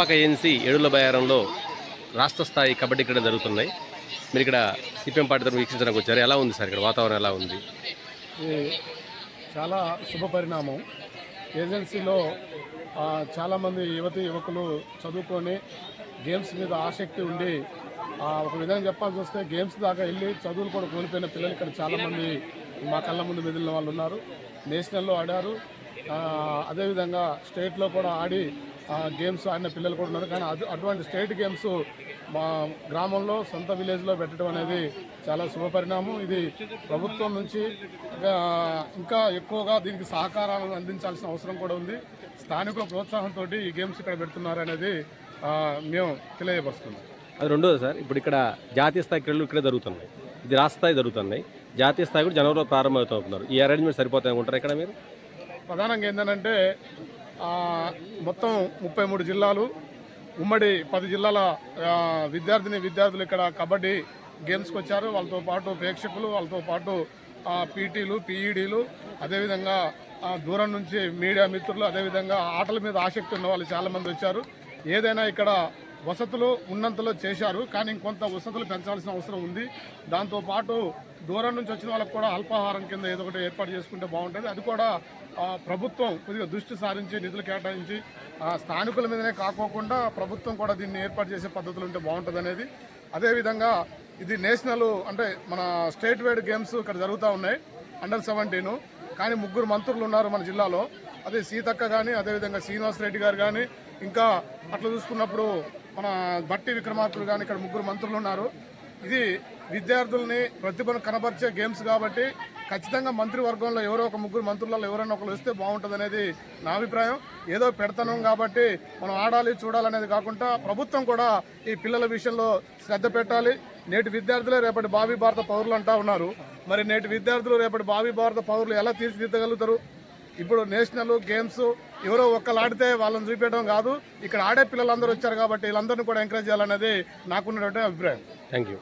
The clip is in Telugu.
ఏఎన్సీ ఏడుల బయారంలో రాష్ట్ర స్థాయి కబడ్డీ క్రీడ జరుగుతున్నాయి. మీరు ఇక్కడ సిపిఎం పార్టీ తరఫున వీక్షించడానికి వచ్చారు. ఎలా ఉంది సార్ ఇక్కడ వాతావరణం ఎలా ఉంది? చాలా శుభ పరిణామం. ఏజెన్సీలో చాలామంది యువతి యువకులు చదువుకొని గేమ్స్ మీద ఆసక్తి ఉండి ఒక విధంగా చెప్పాల్సి వస్తే గేమ్స్ దాకా వెళ్ళి చదువులు కూడా కోల్పోయిన పిల్లలు ఇక్కడ చాలామంది మా కళ్ళ ముందు మెదిలిన వాళ్ళు ఉన్నారు. నేషనల్లో ఆడారు. అదేవిధంగా స్టేట్లో కూడా ఆడి గేమ్స్ ఆడిన పిల్లలు కూడా ఉన్నారు. కానీ అది అటువంటి స్టేట్ గేమ్స్ మా గ్రామంలో సొంత విలేజ్లో పెట్టడం అనేది చాలా శుభపరిణామం ఇది ప్రభుత్వం నుంచి ఇంకా ఎక్కువగా దీనికి సహకారాలను అందించాల్సిన అవసరం కూడా ఉంది. స్థానిక ప్రోత్సాహంతో ఈ గేమ్స్ ఇక్కడ పెడుతున్నారు అనేది మేము తెలియపరుస్తున్నాం. అది రెండోది సార్ ఇప్పుడు ఇక్కడ జాతీయ స్థాయి క్రీడలు ఇక్కడ జరుగుతున్నాయి. ఇది రాష్ట్ర స్థాయి జరుగుతున్నాయి. జాతీయ స్థాయి కూడా జనవరిలో ప్రారంభమవుతున్నారు ఈ అరేంజ్మెంట్ సరిపోతాయి అనుకుంటారు ఇక్కడ మీరు? ప్రధానంగా ఏంటంటే మొత్తం ముప్పై మూడు జిల్లాలు. ఉమ్మడి పది జిల్లాల విద్యార్థిని విద్యార్థులు ఇక్కడ కబడ్డీ గేమ్స్కి వచ్చారు. వాళ్ళతో పాటు ప్రేక్షకులు వాళ్ళతో పాటు పీటీలు పీఈడీలు అదేవిధంగా దూరం నుంచి మీడియా మిత్రులు అదేవిధంగా ఆటల మీద ఆసక్తి ఉన్న వాళ్ళు చాలామంది వచ్చారు. ఏదైనా ఇక్కడ వసతులు ఉన్నంతలో చేశారు కానీ ఇంకొంత వసతులు పెంచాల్సిన అవసరం ఉంది. దాంతోపాటు దూరం నుంచి వచ్చిన వాళ్ళకి కూడా అల్పాహారం కింద ఏదో ఒకటి ఏర్పాటు చేసుకుంటే బాగుంటుంది. అది కూడా ప్రభుత్వం కొద్దిగా దృష్టి సారించి నిధులు కేటాయించి స్థానికుల మీదనే కాకోకుండా ప్రభుత్వం కూడా దీన్ని ఏర్పాటు చేసే పద్ధతులు ఉంటే బాగుంటుంది అనేది. అదేవిధంగా ఇది నేషనల్ అంటే మన స్టేట్ వైడ్ గేమ్స్ ఇక్కడ జరుగుతూ ఉన్నాయి అండర్ సెవెంటీన్. కానీ ముగ్గురు మంత్రులు ఉన్నారు మన జిల్లాలో. అదే సీతక్క కానీ అదేవిధంగా శ్రీనివాస్ రెడ్డి గారు కానీ ఇంకా అట్లా చూసుకున్నప్పుడు మన బట్టి విక్రమార్కులు కానీ ఇక్కడ ముగ్గురు మంత్రులు ఉన్నారు. ఇది విద్యార్థుల్ని ప్రతిభను కనబరిచే గేమ్స్ కాబట్టి ఖచ్చితంగా మంత్రివర్గంలో ఎవరో ఒక ముగ్గురు మంత్రులలో ఎవరైనా ఒకరు వస్తే బాగుంటుంది అనేది నా అభిప్రాయం. ఏదో పెడతాం కాబట్టి మనం ఆడాలి చూడాలనేది కాకుండా ప్రభుత్వం కూడా ఈ పిల్లల విషయంలో శ్రద్ధ పెట్టాలి. నేటి విద్యార్థులే రేపటి భావి భారత పౌరులు అంటా ఉన్నారు. మరి నేటి విద్యార్థులు రేపటి భావి భారత పౌరులు ఎలా తీర్చిదిద్దగలుగుతారు? ఇప్పుడు నేషనల్ గేమ్స్ ఎవరో ఒక్కళ్ళు ఆడితే వాళ్ళని చూపించడం కాదు. ఇక్కడ ఆడే పిల్లలందరూ వచ్చారు కాబట్టి వీళ్ళందరినీ కూడా ఎంకరేజ్ చేయాలనేది నాకున్నటువంటి అభిప్రాయం. Thank you